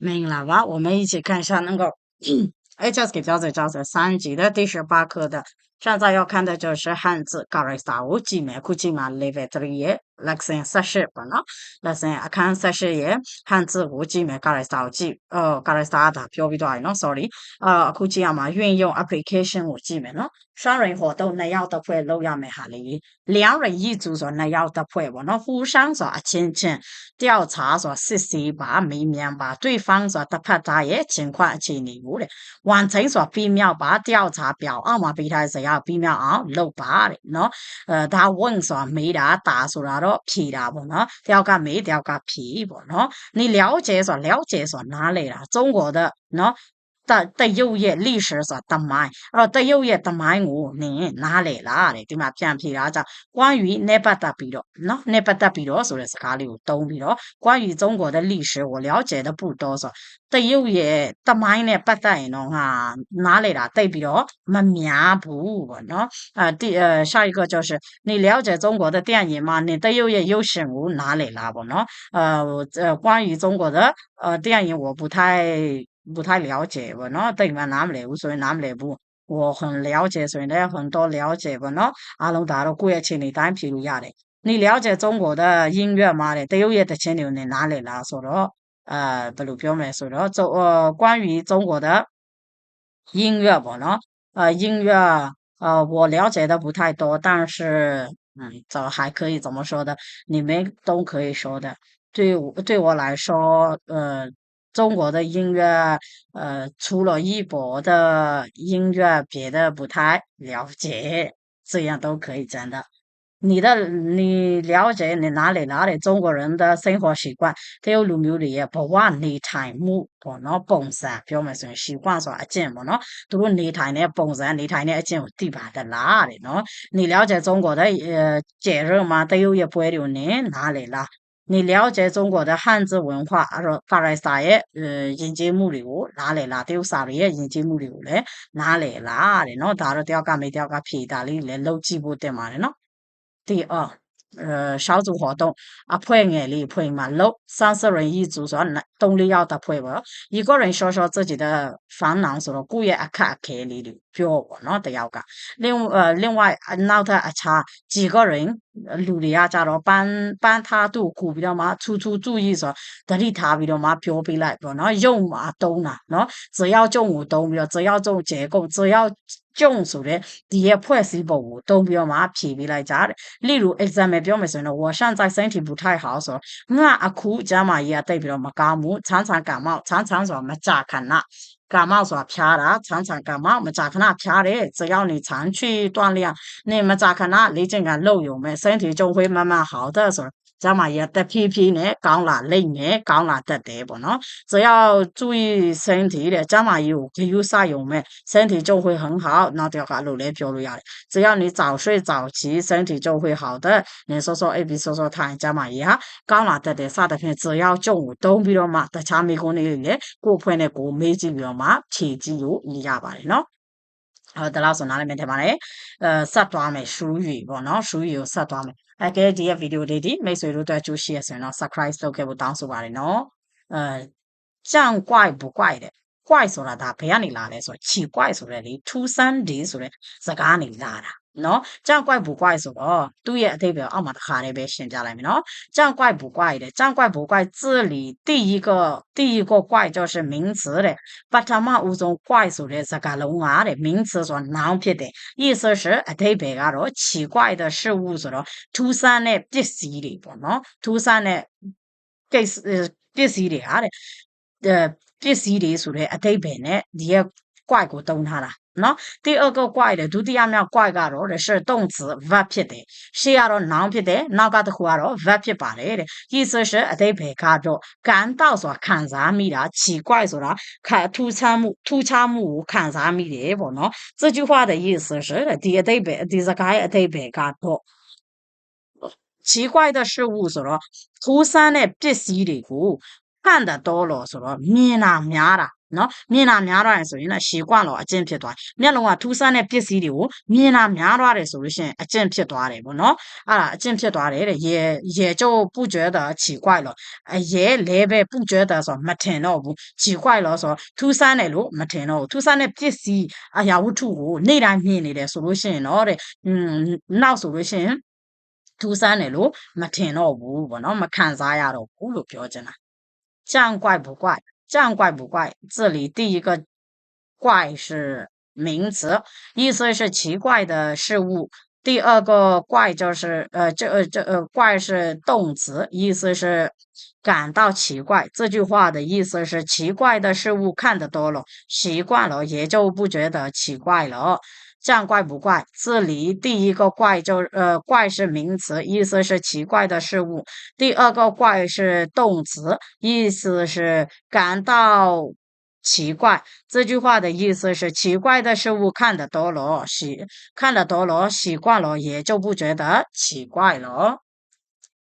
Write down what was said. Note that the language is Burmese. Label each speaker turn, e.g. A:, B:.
A: 明了哇我们一起看一下那个 hsk 教材教材三级的第十八课的。现在要看的就是汉字 garage star 乌鸡美库马 levittre s a 五级嘛，估计嘛 level three lesson 三十吧呢？lesson 看三十页汉字五级嘛 g a r i s a 五级呃 g a r i s a 的标比多少呢？sorry 呃估计啊嘛运用 application 五级嘛呢？双人活动那要的会漏要没哈哩，两人一组说那要的会我那互相说亲亲调查说实习吧，明面吧，对方说的拍打也情况去理无的，完成说必要把调查表按嘛比他是要必要啊漏把的喏，呃他问说没 答答说了咯屁啦不喏，调个没调个屁不喏，你了解说了解说哪里了？中国的喏。 တတရုပ်ရဲ့历史ဆိုတာတမိုင်းအဲ့တော့တရုပ်ရဲ့တမိုင်းကိုနင်နားလေလားတဲ့ဒီမှာပြန်ဖြေတာကြောင့်关于နဲ့ပတ်သက်ပြီးတော့နော်နဲ့ပတ်သက်ပြီးတော့ဆိုတဲ့စကားလေးကိုတုံးပြီးတော့关于中国的历史我了解的不多ဆိုတရုပ်ရဲ့တမိုင်းနဲ့ပတ်သက်ရင်တော့ငါနားလေတာတိတ်ပြီးတော့မများဘူးပေါ့နော်အဲ第呃下一个就是你了解中国的电影吗你တရုပ်ရဲ့ရုပ်ရှင်ကိုနားလေလားပေါ့နော်呃关于中国的呃电影我不太 不太了解不喏，对嘛哪么来，所以哪么来不？我很了解，所以呢很多了解不喏，阿龙达到过一千里单皮路亚的。你了解中国的音乐吗？的，都有一的千流你哪里啦？说了，呃，不如表妹说了，中呃关于中国的音乐不喏，呃音乐呃我了解的不太多，但是嗯，这还可以怎么说的？你们都可以说的。对我对我来说，呃。中国的音乐，呃，除了一博的音乐，别的不太了解，这样都可以讲的。你的你了解你哪里哪里中国人的生活习惯，都有鲁牛里也不忘你台木，不能崩山，表面上习惯说啊，怎么能，都你台呢崩山，你台呢一件地盘的哪里喏？你了解中国的呃节日吗？都有一百六年哪里啦？你了解中国的汉字文化，阿罗法莱萨耶，呃，迎接木里乌哪里啦？丢啥里耶？迎接木里乌嘞？哪里啦？嘞喏，大罗掉干没掉干皮大哩嘞，老几步的嘛嘞喏。第二，呃，小组活动啊，配眼力配嘛漏，三四人一组说动力要搭配不？一个人说说自己的烦恼，说了，故意啊看开哩哩。ပြောပေါ့နော်တယောက်က另呃另外နောက်ထပ်အခြား几个人လူတွေကကြတော့ပန်းပန်းထားသူ့ကိုပြီးတော့မှချူချူ注意ဆိုတတိထားပြီးတော့မှပြောပေးလိုက်ပေါ့နော်ရုံမှာတုံးတာနော်只要中午တုံးပြီးတော့只要中结构只要ကြုံဆိုတဲ့ဒီရဲ့ဖွဲ့စည်းပုံကိုတုံးပြီးတော့မှဖြေပေးလိုက်ကြတဲ့例如 example ပြောမယ်ဆိုရင်တော့我现在身体不太好ဆိုငါအခုကျမ်းမာရေးအတိတ်ပြီးတော့မကောင်းဘူး常常感冒常常ဆိုမကြခဏ 感冒ဆိုတာဖျားတာ常常感冒မကြာခဏဖျားတယ်只要你常去锻炼你မကြာခဏလေ့ကျင့်ခန်းလုပ်ရုံပဲ身体就会慢慢好的ဆို ကျမကြီးတဖြည်းဖြည်းနဲ့ကောင်းလာလိမ့်မယ်ကောင်းလာတတ်တယ်ပေါ့နော်只要注意身体တဲ့ကျမကြီးကိုဂရုစိုက်ရုံပဲ身体就会很好နောက်တစ်ယောက်ကအဲ့လိုလည်းပြောလို့ရတယ်只要你早睡早起身体就会好的你说说 A B 说说ထိုင်ကျမကြီးဟာကောင်းလာတတ်တယ်စသဖြင့်只要ကြုံကိုတုံးပြီးတော့မှတခြားမိကုန်းလေးတွေလည်းကိုယ်ဖွင့်တဲ့ကိုမေးကြည့်ပြီးတော့မှဖြေကြည့်လို့ရပါတယ်နော်အဲဒါလောက်ဆိုနားလည်မယ်ထင်ပါတယ်အဲဆက်သွားမယ်ရှူးရီပေါ့နော်ရှူးရီကိုဆက်သွားမယ် အဲကဲဒီရဲ့ဗီဒီယိုလေးဒီမိတ်ဆွေတို့အတွက်ကြိုးရှိရဆိုရင်တော့ subscribe လုပ်ခဲ့ဖို့တောင်းဆိုပါတယ်နော်အဲကြံ怪不怪တဲ့ 怪ဆိုတာဒါဘယ်ကနေလာလဲဆိုတော့ခြီ怪ဆိုတဲ့လေထူးဆန်းဒီဆိုတဲ့စကားနေလာတာနော်ကြောက်ကွိုက်ဘူကွိုက်ဆိုတော့သူ့ရဲ့အသေးပဲအောက်မှာတစ်ခါတည်းပဲရှင်းပြလိုက်မယ်နော်ကြောက်ကွိုက်ဘူကွိုက်တဲ့ကြောက်ကွိုက်ဘူကွိုက်这里第一个第一个怪就是名词တဲ့ပထမဦးဆုံး怪ဆိုတဲ့စကားလုံးကတဲ့名词ဆိုတော့ noun ဖြစ်တယ်意思是အသေးပဲကတော့奇怪的事物ဆိုတော့ထူးဆန်းတဲ့ပစ္စည်းတွေပေါ့နော်ထူးဆန်းတဲ့ case ပစ္စည်းတွေဟာတဲ့ ပစ္စည်းတွေဆိုတဲ့အသေးပဲနဲ့ဒီရဲ့怪ကိုတုံးထားတာနော်第二个怪တဲ့ဒုတိယမြောက်怪ကတော့တဲ့是动词 verb ဖြစ်တယ်ရှေ့ကတော့ noun ဖြစ်တယ်နောက်ကတစ်ခုကတော့ verb ဖြစ်ပါတယ်တဲ့意思是အတိတ်ဘယ်ကတော့感到ဆိုတာခံစားမိတာ奇怪ဆိုတာခံထူးခြားမှုထူးခြားမှုကိုခံစားမိတယ်ပေါ့နော်这句话的意思是ဒီအတိတ်ပဲဒီစကားရဲ့အတိတ်ပဲကတော့奇怪的事物ဆိုတော့ထူးဆန်းတဲ့ပစ္စည်းတွေကို 看得多了ဆိုတော့မြင်တာများတာနော်မြင်တာများတော့ရင်ဆိုရင်လည်းရှည်ကွလောအကျင့်ဖြစ်သွားမျက်လုံးကထူးဆန်းတဲ့ပစ္စည်းတွေကိုမြင်တာများတော့တယ်ဆိုလို့ရှိရင်အကျင့်ဖြစ်သွားတယ်ဗောနော်အဲ့ဒါအကျင့်ဖြစ်သွားတယ်တဲ့ရေရေ就不觉得奇怪了ရေလဲပဲ不觉得ဆိုတော့မထင်တော့ဘူး奇怪了ဆိုတော့ထူးဆန်းတယ်လို့မထင်တော့ဘူးထူးဆန်းတဲ့ပစ္စည်းအရာဝတ္ထုကိုနေ့တိုင်းမြင်နေတယ်ဆိုလို့ရှိရင်တော့တဲ့อืมနောက်ဆိုလို့ရှိရင်ထူးဆန်းတယ်လို့မထင်တော့ဘူးဗောနော်မခံစားရတော့ဘူးလို့ပြောချင်တာ 这样怪不怪这样怪不怪这里第一个怪是名词意思是奇怪的事物。第二个怪就是呃这呃这呃怪是动词意思是感到奇怪。这句话的意思是奇怪的事物看得多了习惯了也就不觉得奇怪了。这样怪不怪？这里第一个怪就呃怪是名词，意思是奇怪的事物；第二个怪是动词，意思是感到奇怪。这句话的意思是奇怪的事物看得多了，习看得多了，习惯了，也就不觉得奇怪了。